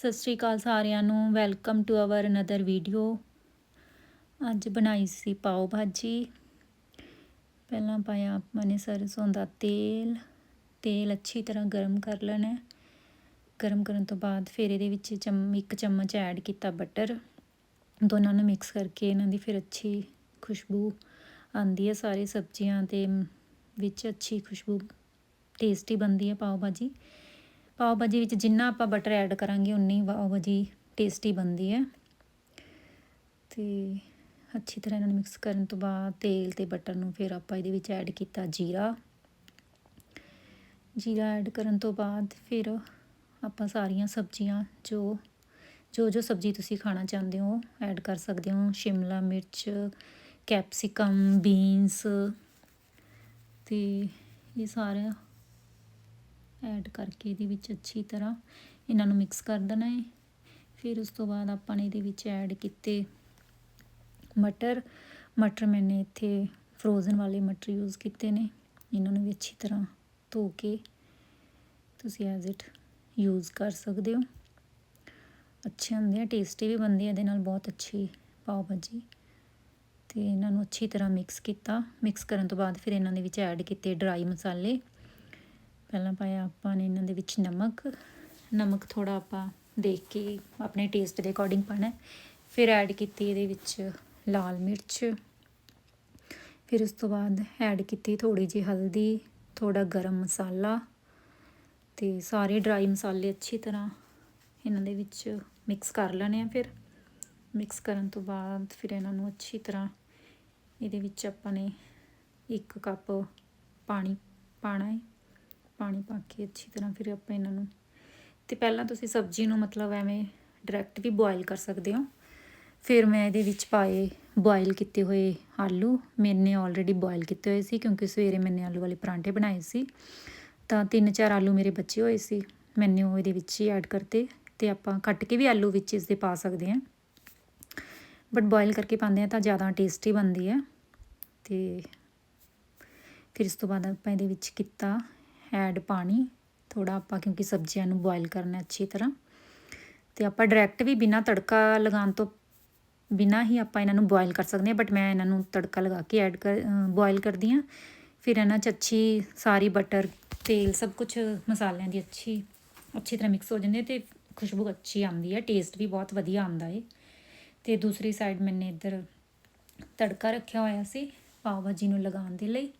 ਸਤਿ ਸ਼੍ਰੀ ਅਕਾਲ ਸਾਰਿਆਂ ਨੂੰ welcome to our another video ਅੱਜ ਬਣਾਈ ਸੀ ਪਾਓ ਭਾਜੀ। ਪਹਿਲਾਂ ਪਾਇਆ ਆਪਾਂ ਨੇ ਸਰਸੋਂ ਦਾ ਤੇਲ। ਤੇਲ ਅੱਛੀ ਤਰ੍ਹਾਂ ਗਰਮ ਕਰ ਲੈਣਾ ਗਰਮ ਕਰਨ ਤੋਂ ਬਾਅਦ ਫਿਰ ਇਹਦੇ ਵਿੱਚ ਚਮ, ਇੱਕ ਚਮਚ ਐਡ ਕੀਤਾ ਬਟਰ ਦੋਨਾਂ ਨੂੰ ਮਿਕਸ ਕਰਕੇ ਇਹਨਾਂ ਦੀ ਫਿਰ ਅੱਛੀ ਖੁਸ਼ਬੂ ਆਉਂਦੀ ਹੈ ਸਾਰੇ ਸਬਜ਼ੀਆਂ ਤੇ, ਵਿੱਚ ਅੱਛੀ ਖੁਸ਼ਬੂ ਟੇਸਟੀ ਬਣਦੀ ਹੈ ਪਾਓ ਭਾਜੀ। ਪਾਓ ਭਾਜੀ ਵਿੱਚ ਜਿੰਨਾ ਆਪਾਂ ਬਟਰ ਐਡ ਕਰਾਂਗੇ ਉਨੀ ਪਾਓ ਭਾਜੀ ਟੇਸਟੀ ਬਣਦੀ ਹੈ। ਤੇ ਅੱਛੀ ਤਰ੍ਹਾਂ ਇਹਨਾਂ ਨੂੰ ਮਿਕਸ ਕਰਨ ਤੋਂ ਬਾਅਦ ਤੇਲ ਤੇ ਬਟਰ ਨੂੰ ਫਿਰ ਆਪਾਂ ਇਹਦੇ ਵਿੱਚ ਐਡ ਕੀਤਾ ਜੀਰਾ। ਜੀਰਾ ਐਡ ਕਰਨ ਤੋਂ ਬਾਅਦ ਫਿਰ ਆਪਾਂ ਸਾਰੀਆਂ ਸਬਜ਼ੀਆਂ ਜੋ ਜੋ ਜੋ ਸਬਜ਼ੀ ਤੁਸੀਂ ਖਾਣਾ ਚਾਹੁੰਦੇ ਹੋ ਐਡ ਕਰ ਸਕਦੇ ਹੋ। ਸ਼ਿਮਲਾ ਮਿਰਚ ਕੈਪਸਿਕਮ ਬੀਨਸ ਤੇ ਇਹ ਸਾਰਾ ਐਡ ਕਰਕੇ ਇਹਦੇ ਵਿੱਚ ਅੱਛੀ ਤਰ੍ਹਾਂ ਇਹਨਾਂ ਨੂੰ ਮਿਕਸ ਕਰ ਦੇਣਾ ਹੈ। ਫਿਰ ਉਸ ਤੋਂ ਬਾਅਦ ਆਪਾਂ ਨੇ ਇਹਦੇ ਵਿੱਚ ਐਡ ਕੀਤੇ ਮਟਰ। ਮਟਰ ਮੈਨੇ ਇੱਥੇ ਫਰੋਜ਼ਨ ਵਾਲੇ ਮਟਰ ਯੂਜ਼ ਕੀਤੇ ਨੇ। ਇਹਨਾਂ ਨੂੰ ਵੀ ਅੱਛੀ ਤਰ੍ਹਾਂ ਧੋ ਕੇ ਤੁਸੀਂ ਐਜ਼ ਇਟ ਯੂਜ਼ ਕਰ ਸਕਦੇ ਹੋ। ਅੱਛੇ ਹੁੰਦੇ ਆ ਟੇਸਟੀ ਵੀ ਬਣਦੀ ਹੈ ਇਹਦੇ ਨਾਲ ਬਹੁਤ ਅੱਛੀ ਪਾਓ ਭਾਜੀ ਤੇ ਇਹਨਾਂ ਨੂੰ ਅੱਛੀ ਤਰ੍ਹਾਂ ਮਿਕਸ ਕੀਤਾ। ਮਿਕਸ ਕਰਨ ਤੋਂ ਬਾਅਦ ਫਿਰ ਇਹਨਾਂ ਦੇ ਵਿੱਚ ਐਡ ਕੀਤੇ ਡਰਾਈ ਮਸਾਲੇ। ਪਹਿਲਾਂ ਪਾਇਆ ਆਪਾਂ ਨੇ ਇਹਨਾਂ ਦੇ ਵਿੱਚ ਨਮਕ। ਨਮਕ ਥੋੜਾ ਆਪਾਂ ਦੇਖ ਕੇ ਆਪਣੇ ਟੇਸਟ ਦੇ ਅਕੋਰਡਿੰਗ ਪਾਣਾ ਫਿਰ ਐਡ ਕੀਤੀ ਇਹਦੇ ਵਿੱਚ ਲਾਲ ਮਿਰਚ। ਫਿਰ ਉਸ ਤੋਂ ਬਾਅਦ ਐਡ ਕੀਤੀ ਥੋੜੀ ਜਿਹੀ ਹਲਦੀ ਥੋੜਾ ਗਰਮ ਮਸਾਲਾ ਤੇ ਸਾਰੇ ਡਰਾਈ ਮਸਾਲੇ ਅੱਛੀ ਤਰ੍ਹਾਂ ਇਹਨਾਂ ਦੇ ਵਿੱਚ ਮਿਕਸ ਕਰ ਲੈਣੇ ਆ ਫਿਰ। ਮਿਕਸ ਕਰਨ ਤੋਂ ਬਾਅਦ ਫਿਰ ਇਹਨਾਂ ਨੂੰ ਅੱਛੀ ਤਰ੍ਹਾਂ ਇਹਦੇ ਵਿੱਚ ਆਪਾਂ ਨੇ ਇੱਕ ਕੱਪ ਪਾਣੀ ਪਾਣਾ ਹੈ। ਪਾਣੀ ਪਾ ਕੇ ਅੱਛੀ ਤਰ੍ਹਾਂ ਫਿਰ ਆਪਾਂ ਇਹਨਾਂ ਨੂੰ ਤੇ ਪਹਿਲਾਂ ਤੁਸੀਂ ਸਬਜ਼ੀ ਨੂੰ ਮਤਲਬ ਐਵੇਂ ਡਾਇਰੈਕਟ ਵੀ ਬੋਇਲ ਕਰ ਸਕਦੇ ਹੋ। ਫਿਰ ਮੈਂ ਇਹਦੇ ਵਿੱਚ ਪਾਏ ਬੋਇਲ ਕੀਤੇ ਹੋਏ ਆਲੂ। ਮੈਨੇ ਆਲਰੇਡੀ ਬੋਇਲ ਕੀਤੇ ਹੋਏ ਸੀ ਕਿਉਂਕਿ ਸਵੇਰੇ ਮੈਨੇ ਆਲੂ ਵਾਲੇ ਪਰਾਂਠੇ ਬਣਾਏ ਸੀ। ਤਾਂ ਤਿੰਨ ਚਾਰ ਆਲੂ ਮੇਰੇ ਬੱਚੇ ਹੋਏ ਸੀ। ਮੈਨੇ ਉਹ ਇਹਦੇ ਵਿੱਚ ਹੀ ਐਡ ਕਰਤੇ ਤੇ ਆਪਾਂ ਕੱਟ ਕੇ ਵੀ ਆਲੂ ਵਿੱਚ ਇਸ ਦੇ ਪਾ ਸਕਦੇ ਹਾਂ। ਬਟ ਬੋਇਲ ਕਰਕੇ ਪਾਉਂਦੇ ਆ ਤਾਂ ਜ਼ਿਆਦਾ ਟੇਸਟੀ ਬਣਦੀ ਹੈ। ਤੇ ਫਿਰ ਇਸ ਤੋਂ ਬਾਅਦ ਆਪਾਂ ਇਹਦੇ ਵਿੱਚ ਕੀਤਾ ਐਡ ਪਾਣੀ ਥੋੜਾ ਆਪਾਂ ਕਿਉਂਕਿ ਸਬਜ਼ੀਆਂ ਨੂੰ ਬੋਇਲ ਕਰਨਾ ਅੱਛੀ ਤਰ੍ਹਾਂ ਤੇ ਆਪਾਂ ਡਾਇਰੈਕਟ ਵੀ ਬਿਨਾ ਤੜਕਾ ਲਗਾਉਣ ਤੋਂ ਬਿਨਾ ਹੀ ਆਪਾਂ ਇਹਨਾਂ ਨੂੰ ਬੋਇਲ ਕਰ ਸਕਦੇ ਹਾਂ ਬਟ ਮੈਂ ਇਹਨਾਂ ਨੂੰ ਤੜਕਾ ਲਗਾ ਕੇ ਐਡ ਕਰ ਬੋਇਲ ਕਰਦੀ ਹਾਂ। ਫਿਰ ਇਹਨਾਂ 'ਚ ਅੱਛੀ ਸਾਰੀ ਬਟਰ ਤੇਲ ਸਭ ਕੁਝ ਮਸਾਲਿਆਂ ਦੀ ਅੱਛੀ ਅੱਛੀ ਤਰ੍ਹਾਂ ਮਿਕਸ ਹੋ ਜਾਂਦੇ ਤੇ ਖੁਸ਼ਬੂ ਅੱਛੀ ਆਉਂਦੀ ਹੈ ਟੇਸਟ ਵੀ ਬਹੁਤ ਵਧੀਆ ਆਉਂਦਾ ਹੈ। ਤੇ ਦੂਸਰੀ ਸਾਈਡ ਮੈਨੇ ਇੱਧਰ ਤੜਕਾ ਰੱਖਿਆ ਹੋਇਆ ਸੀ ਪਾਓ ਭਾਜੀ ਨੂੰ ਲਗਾਉਣ ਦੇ ਲਈ।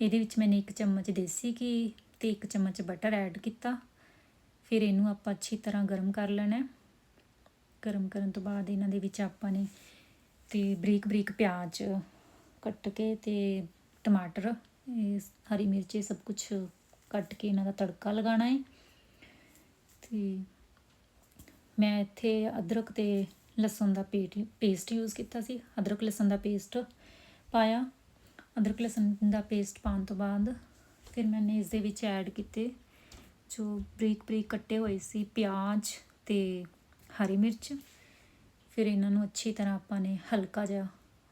ਇਹਦੇ ਵਿੱਚ ਮੈਨੇ ਇੱਕ ਚਮਚ ਦੇਸੀ ਘੀ ਤੇ ਇੱਕ ਚਮਚ ਬਟਰ ਐਡ ਕੀਤਾ। ਫਿਰ ਇਹਨੂੰ ਆਪਾਂ ਅੱਛੀ ਤਰ੍ਹਾਂ ਗਰਮ ਕਰ ਲੈਣਾ ਗਰਮ ਕਰਨ ਤੋਂ ਬਾਅਦ ਇਹਨਾਂ ਦੇ ਵਿੱਚ ਆਪਾਂ ਨੇ ਤੇ ਬਰੀਕ ਬਰੀਕ ਪਿਆਜ਼ ਕੱਟ ਕੇ ਤੇ ਟਮਾਟਰ ਹਰੀ ਮਿਰਚ ਸਭ ਕੁਝ ਕੱਟ ਕੇ ਇਹਨਾਂ ਦਾ ਤੜਕਾ ਲਗਾਉਣਾ ਹੈ। ਤੇ ਮੈਂ ਇੱਥੇ ਅਦਰਕ ਤੇ ਲਸਣ ਦਾ ਪੇਸਟ ਯੂਜ਼ ਕੀਤਾ ਸੀ। ਅਦਰਕ, ਲਸਣ ਦਾ ਪੇਸਟ ਪਾਇਆ। ਅਦਰਕ ਲਸਣ ਦਾ ਪੇਸਟ ਪਾਉਣ ਤੋਂ ਬਾਅਦ ਫਿਰ ਮੈਂ ਇਸ ਦੇ ਵਿੱਚ ਐਡ ਕੀਤੇ ਜੋ ਬਰੀਕ ਬਰੀਕ ਕੱਟੇ ਹੋਏ ਸੀ ਪਿਆਜ਼ ਤੇ ਹਰੀ ਮਿਰਚ। ਫਿਰ ਇਹਨਾਂ ਨੂੰ ਅੱਛੀ ਤਰ੍ਹਾਂ ਆਪਾਂ ਨੇ ਹਲਕਾ ਜਿਹਾ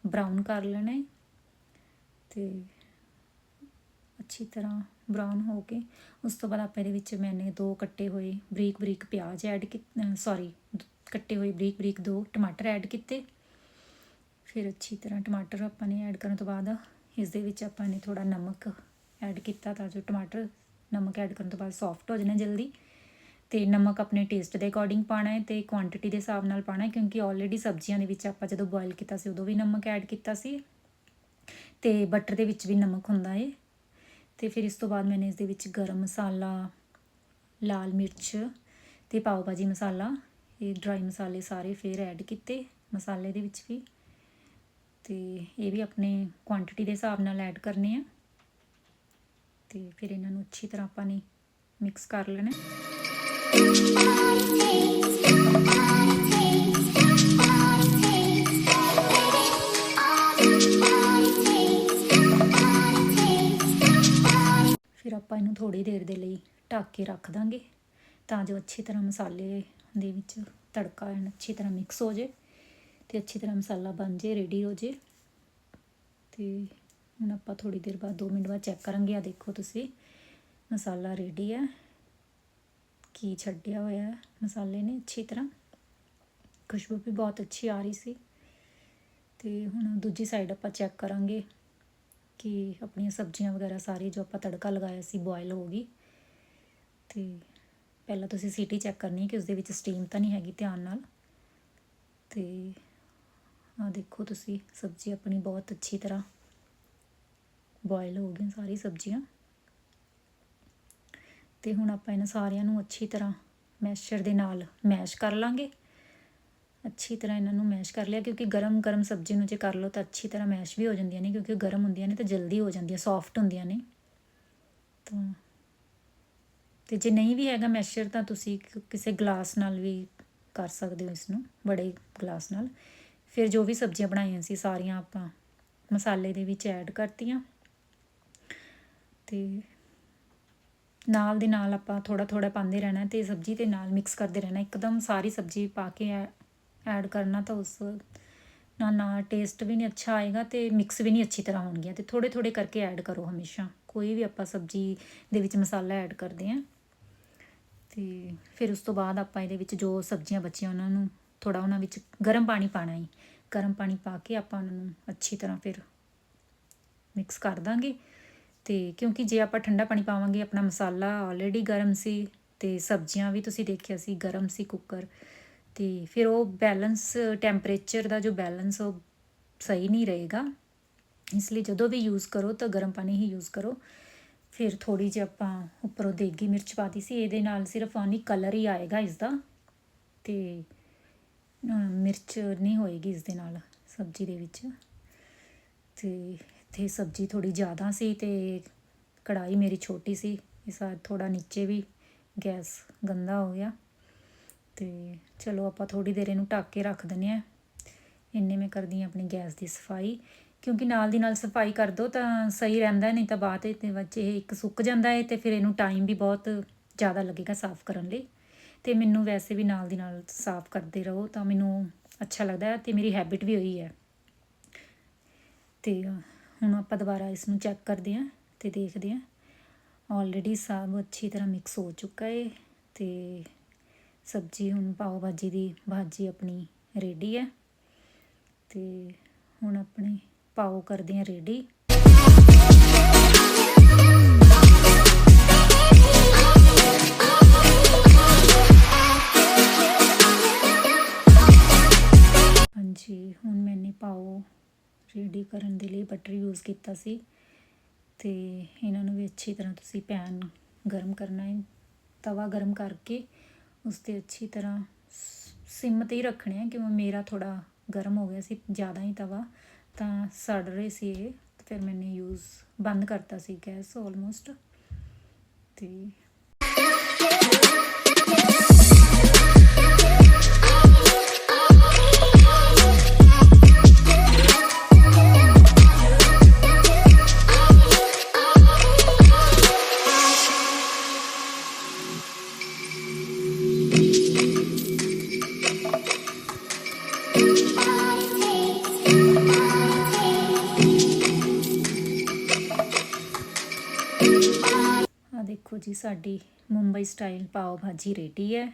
ਬਰਾਊਨ ਕਰ ਲੈਣਾ ਹੈ ਤੇ ਅੱਛੀ ਤਰ੍ਹਾਂ ਬਰਾਊਨ ਹੋ ਕੇ ਉਸ ਤੋਂ ਬਾਅਦ ਆਪਾਂ ਇਹਦੇ ਵਿੱਚ ਮੈਨੇ ਦੋ ਕੱਟੇ ਹੋਏ ਬਰੀਕ ਬਰੀਕ ਪਿਆਜ਼ ਐਡ ਕੀਤੇ ਸੌਰੀ ਕੱਟੇ ਹੋਏ ਬਰੀਕ ਬਰੀਕ ਦੋ ਟਮਾਟਰ ਐਡ ਕੀਤੇ। ਫਿਰ ਅੱਛੀ ਤਰ੍ਹਾਂ ਟਮਾਟਰ ਆਪਾਂ ਨੇ ਐਡ ਕਰਨ ਤੋਂ ਬਾਅਦ ਇਸ ਦੇ ਵਿੱਚ ਆਪਾਂ ਨੇ ਥੋੜਾ ਨਮਕ ਐਡ ਕੀਤਾ ਤਾਂ ਜੋ ਟਮਾਟਰ ਨਮਕ ਐਡ ਕਰਨ ਤੋਂ ਬਾਅਦ ਸੌਫਟ ਹੋ ਜਾਣਾ ਜਲਦੀ। ਤੇ ਨਮਕ ਆਪਣੇ ਟੇਸਟ ਦੇ ਅਕੋਰਡਿੰਗ ਪਾਣਾ ਹੈ ਤੇ ਕੁਆਂਟੀਟੀ ਦੇ ਹਿਸਾਬ ਨਾਲ ਪਾਣਾ ਹੈ ਕਿਉਂਕਿ ਆਲਰੇਡੀ ਸਬਜ਼ੀਆਂ ਦੇ ਵਿੱਚ ਆਪਾਂ ਜਦੋਂ ਬੋਇਲ ਕੀਤਾ ਸੀ ਉਦੋਂ ਵੀ ਨਮਕ ਐਡ ਕੀਤਾ ਸੀ। ਤੇ ਬਟਰ ਦੇ ਵਿੱਚ ਵੀ ਨਮਕ ਹੁੰਦਾ ਹੈ। ਤੇ ਫਿਰ ਇਸ ਤੋਂ ਬਾਅਦ ਮੈंने ਇਸ ਦੇ ਵਿੱਚ ਗਰਮ ਮਸਾਲਾ, ਲਾਲ ਮਿਰਚ ਤੇ ਪਾਓ ਭਾਜੀ ਮਸਾਲਾ, ਇਹ ਡਰਾਈ ਮਸਾਲੇ ਸਾਰੇ ਫਿਰ ਐਡ ਕੀਤੇ। ਮਸਾਲੇ ਦੇ ਵਿੱਚ ਵੀ ਤੇ ਇਹ ਵੀ ਆਪਣੇ ਕੁਆਂਟੀਟੀ ਦੇ ਹਿਸਾਬ ਨਾਲ ਐਡ ਕਰਨੇ ਆ। ਤੇ ਫਿਰ ਇਹਨਾਂ ਨੂੰ ਅੱਛੀ ਤਰ੍ਹਾਂ ਆਪਾਂ ਨੇ ਮਿਕਸ ਕਰ ਲੈਣਾ। ਫਿਰ ਆਪਾਂ ਇਹਨੂੰ ਥੋੜੀ ਦੇਰ ਦੇ ਲਈ ਢੱਕ ਕੇ ਰੱਖ ਦਾਂਗੇ ਤਾਂ ਜੋ ਅੱਛੀ ਤਰ੍ਹਾਂ ਮਸਾਲੇ ਦੇ ਵਿੱਚ ਤੜਕਾ ਐਨ ਅੱਛੀ ਤਰ੍ਹਾਂ ਮਿਕਸ ਹੋ ਜੇ ਤੇ ਅੱਛੀ ਤਰ੍ਹਾਂ ਮਸਾਲਾ ਬਣ ਜੇ ਰੈਡੀ ਹੋ ਜੇ। ਤੇ ਹੁਣ ਆਪਾਂ ਥੋੜੀ ਦੇਰ ਬਾਅਦ 2 ਮਿੰਟ ਬਾਅਦ ਚੈੱਕ ਕਰਾਂਗੇ। ਆ ਦੇਖੋ ਤੁਸੀਂ, ਮਸਾਲਾ ਰੈਡੀ ਹੈ। ਘੀ ਛੱਡਿਆ ਹੋਇਆ ਮਸਾਲੇ ਨੇ, ਅੱਛੀ ਤਰ੍ਹਾਂ। ਖੁਸ਼ਬੂ ਵੀ ਬਹੁਤ ਅੱਛੀ ਆ ਰਹੀ ਸੀ। ਤੇ ਹੁਣ ਦੂਜੀ ਸਾਈਡ ਆਪਾਂ ਚੈੱਕ ਕਰਾਂਗੇ ਕਿ ਆਪਣੀਆਂ ਸਬਜ਼ੀਆਂ ਵਗੈਰਾ ਸਾਰੀ ਜੋ ਆਪਾਂ ਤੜਕਾ ਲਗਾਇਆ ਸੀ ਬੋਇਲ ਹੋ ਗਈ। ਤੇ ਪਹਿਲਾਂ ਤੁਸੀਂ ਸੀਟੀ ਚੈੱਕ ਕਰਨੀ ਹੈ ਕਿ ਉਸਦੇ ਵਿੱਚ ਸਟੀਮ ਤਾਂ ਨਹੀਂ ਹੈਗੀ ਧਿਆਨ ਨਾਲ। ਤੇ ਆ ਦੇਖੋ ਤੁਸੀਂ, ਸਬਜ਼ੀ ਆਪਣੀ ਬਹੁਤ ਅੱਛੀ ਤਰ੍ਹਾਂ ਬੋਇਲ ਹੋ ਗਈਆਂ ਸਾਰੀ ਸਬਜ਼ੀਆਂ। ਤੇ ਹੁਣ ਆਪਾਂ ਇਹਨਾਂ ਸਾਰਿਆਂ ਨੂੰ ਅੱਛੀ ਤਰ੍ਹਾਂ ਮੈਸ਼ਰ ਦੇ ਨਾਲ ਮੈਸ਼ ਕਰ ਲਾਂਗੇ। ਅੱਛੀ ਤਰ੍ਹਾਂ ਇਹਨਾਂ ਨੂੰ ਮੈਸ਼ ਕਰ ਲਿਆ, ਕਿਉਂਕਿ ਗਰਮ ਗਰਮ ਸਬਜ਼ੀ ਨੂੰ ਜੇ ਕਰ ਲਓ ਤਾਂ ਅੱਛੀ ਤਰ੍ਹਾਂ ਮੈਸ਼ ਵੀ ਹੋ ਜਾਂਦੀਆਂ ਨੇ, ਕਿਉਂਕਿ ਗਰਮ ਹੁੰਦੀਆਂ ਨੇ ਤਾਂ ਜਲਦੀ ਹੋ ਜਾਂਦੀਆਂ ਸੌਫਟ ਹੁੰਦੀਆਂ ਨੇ। ਤਾਂ ਤੇ ਜੇ ਨਹੀਂ ਵੀ ਹੈਗਾ ਮੈਸ਼ਰ ਤਾਂ ਤੁਸੀਂ ਕਿਸੇ ਗਲਾਸ ਨਾਲ ਵੀ ਕਰ ਸਕਦੇ ਹੋ ਇਸ ਨੂੰ, ਬੜੇ ਗਲਾਸ ਨਾਲ। ਫਿਰ ਜੋ ਵੀ ਸਬਜ਼ੀਆਂ ਬਣਾਈਆਂ ਸੀ ਸਾਰੀਆਂ ਆਪਾਂ ਮਸਾਲੇ ਦੇ ਵਿੱਚ ਐਡ ਕਰਤੀਆਂ। ਤੇ ਨਾਲ ਦੇ ਨਾਲ ਆਪਾਂ ਥੋੜਾ ਥੋੜਾ ਪਾਉਂਦੇ ਰਹਿਣਾ ਤੇ ਸਬਜ਼ੀ ਦੇ ਨਾਲ ਮਿਕਸ ਕਰਦੇ ਰਹਿਣਾ। ਇੱਕਦਮ ਸਾਰੀ ਸਬਜ਼ੀ ਪਾ ਕੇ ਐਡ ਕਰਨਾ ਤਾਂ ਉਸ ਨਾਲ ਨਾ ਟੇਸਟ ਵੀ ਨਹੀਂ ਅੱਛਾ ਆਏਗਾ ਤੇ ਮਿਕਸ ਵੀ ਨਹੀਂ ਅੱਛੀ ਤਰ੍ਹਾਂ ਹੋਣਗੀਆਂ ਤੇ ਥੋੜੇ ਥੋੜੇ ਕਰਕੇ ਐਡ ਕਰੋ ਹਮੇਸ਼ਾ। ਕੋਈ ਵੀ ਆਪਾਂ ਸਬਜ਼ੀ ਦੇ ਵਿੱਚ ਮਸਾਲਾ ਐਡ ਕਰਦੇ ਆਂ ਤੇ ਫਿਰ ਉਸ ਤੋਂ ਬਾਅਦ ਆਪਾਂ ਇਹਦੇ ਵਿੱਚ ਜੋ ਸਬਜ਼ੀਆਂ ਬਚੀਆਂ ਉਹਨਾਂ ਨੂੰ ਥੋੜਾ ਉਹਨਾਂ ਵਿੱਚ ਗਰਮ ਪਾਣੀ ਪਾਣਾ ਹੈ ਗਰਮ ਪਾਣੀ ਪਾ ਕੇ ਆਪਾਂ ਉਹਨਾਂ ਨੂੰ ਅੱਛੀ ਤਰ੍ਹਾਂ ਫਿਰ ਮਿਕਸ ਕਰ ਦਾਂਗੇ। ਤੇ ਕਿਉਂਕਿ ਜੇ ਆਪਾਂ ਠੰਡਾ ਪਾਣੀ ਪਾਵਾਂਗੇ, ਆਪਣਾ ਮਸਾਲਾ ਆਲਰੇਡੀ ਗਰਮ ਸੀ ਤੇ ਸਬਜ਼ੀਆਂ ਵੀ ਤੁਸੀਂ ਦੇਖਿਆ ਸੀ, ਗਰਮ ਸੀ ਕੁੱਕਰ ਤੇ ਫਿਰ ਉਹ ਬੈਲੈਂਸ ਟੈਂਪਰੇਚਰ ਦਾ ਜੋ ਬੈਲੈਂਸ ਉਹ ਸਹੀ ਨਹੀਂ ਰਹੇਗਾ। ਇਸ ਲਈ ਜਦੋਂ ਵੀ ਯੂਜ਼ ਕਰੋ ਤਾਂ ਗਰਮ ਪਾਣੀ ਹੀ ਯੂਜ਼ ਕਰੋ। ਫਿਰ ਥੋੜੀ ਜਿਹੀ ਆਪਾਂ ਉੱਪਰੋਂ ਦੇਗੀ ਮਿਰਚ ਪਾਤੀ ਸੀ, ਇਹਦੇ ਨਾਲ ਸਿਰਫ ਆਨੀ ਕਲਰ ਹੀ ਆਏਗਾ ਇਸ ਦਾ ਤੇ ਮਿਰਚ ਨਹੀਂ ਹੋਏਗੀ ਇਸ ਦੇ ਨਾਲ ਸਬਜ਼ੀ ਦੇ ਵਿੱਚ। ਤੇ ਇੱਥੇ ਸਬਜ਼ੀ ਥੋੜੀ ਜ਼ਿਆਦਾ ਸੀ ਤੇ ਕੜਾਈ ਮੇਰੀ ਛੋਟੀ ਸੀ ਇਸ ਵਾਰ ਥੋੜਾ ਨੀਚੇ ਵੀ ਗੈਸ ਗੰਦਾ ਹੋ ਗਿਆ। ਤੇ ਚਲੋ ਆਪਾਂ ਥੋੜੀ ਦੇਰ ਇਹਨੂੰ ਢੱਕ ਕੇ ਰੱਖ ਦਿੰਨੇ ਆ ਇੰਨੇ ਮੈਂ ਕਰਦੀ ਹਾਂ ਆਪਣੀ ਗੈਸ ਦੀ ਸਫ਼ਾਈ। ਕਿਉਂਕਿ ਨਾਲ ਦੀ ਨਾਲ ਸਫ਼ਾਈ ਕਰ ਦੋ ਤਾਂ ਸਹੀ ਰਹਿੰਦਾ, ਨਹੀਂ ਤਾਂ ਬਾਅਦ 'ਤੇ ਵਿੱਚ ਇਹ ਇੱਕ ਸੁੱਕ ਜਾਂਦਾ ਹੈ ਤੇ ਫਿਰ ਇਹਨੂੰ ਟਾਈਮ ਵੀ ਬਹੁਤ ਜ਼ਿਆਦਾ ਲੱਗੇਗਾ ਸਾਫ਼ ਕਰਨ ਲਈ। ਅਤੇ ਮੈਨੂੰ ਵੈਸੇ ਵੀ ਨਾਲ ਦੀ ਨਾਲ ਸਾਫ਼ ਕਰਦੇ ਰਹੋ ਤਾਂ ਮੈਨੂੰ ਅੱਛਾ ਲੱਗਦਾ ਅਤੇ ਮੇਰੀ ਹੈਬਿਟ ਵੀ ਹੋਈ ਹੈ। ਅਤੇ ਹੁਣ ਆਪਾਂ ਦੁਬਾਰਾ ਇਸ ਨੂੰ ਚੈੱਕ ਕਰਦੇ ਹਾਂ ਅਤੇ ਦੇਖਦੇ ਹਾਂ। ਆਲਰੇਡੀ ਸਾਗ ਅੱਛੀ ਤਰ੍ਹਾਂ ਮਿਕਸ ਹੋ ਚੁੱਕਾ ਹੈ ਅਤੇ ਸਬਜ਼ੀ ਹੁਣ ਪਾਓ ਭਾਜੀ ਦੀ ਭਾਜੀ ਆਪਣੀ ਰੈਡੀ ਹੈ। ਅਤੇ ਹੁਣ ਆਪਣੇ ਪਾਓ ਕਰਦੇ ਹਾਂ ਰੈਡੀ 3D ਕਰਨ ਦੇ ਲਈ ਬਟਰ ਯੂਜ਼ ਕੀਤਾ ਸੀ ਤੇ ਇਹਨਾਂ ਨੂੰ ਵੀ ਅੱਛੀ ਤਰ੍ਹਾਂ ਤੁਸੀਂ ਪੈਨ ਗਰਮ ਕਰਨਾ ਹੈ, ਤਵਾ ਗਰਮ ਕਰਕੇ ਉਸ ਤੇ ਅੱਛੀ ਤਰ੍ਹਾਂ ਸਿਮ ਤੇ ਹੀ ਰੱਖਣੇ ਆ ਕਿਉਂਕਿ ਮੇਰਾ ਥੋੜਾ ਗਰਮ ਹੋ ਗਿਆ ਸੀ, ਜ਼ਿਆਦਾ ਹੀ ਤਵਾ, ਤਾਂ ਸੜ ਰਹੇ ਸੀ ਇਹ ਫਿਰ ਮੈਨੇ ਯੂਜ਼ ਬੰਦ ਕਰਤਾ ਸੀ ਗੈਸ ਆਲਮੋਸਟ ਤੇ ਦੇਖੋ ਜੀ ਸਾਡੀ ਮੁੰਬਈ ਸਟਾਈਲ ਪਾਓ ਭਾਜੀ ਰੈਡੀ ਹੈ।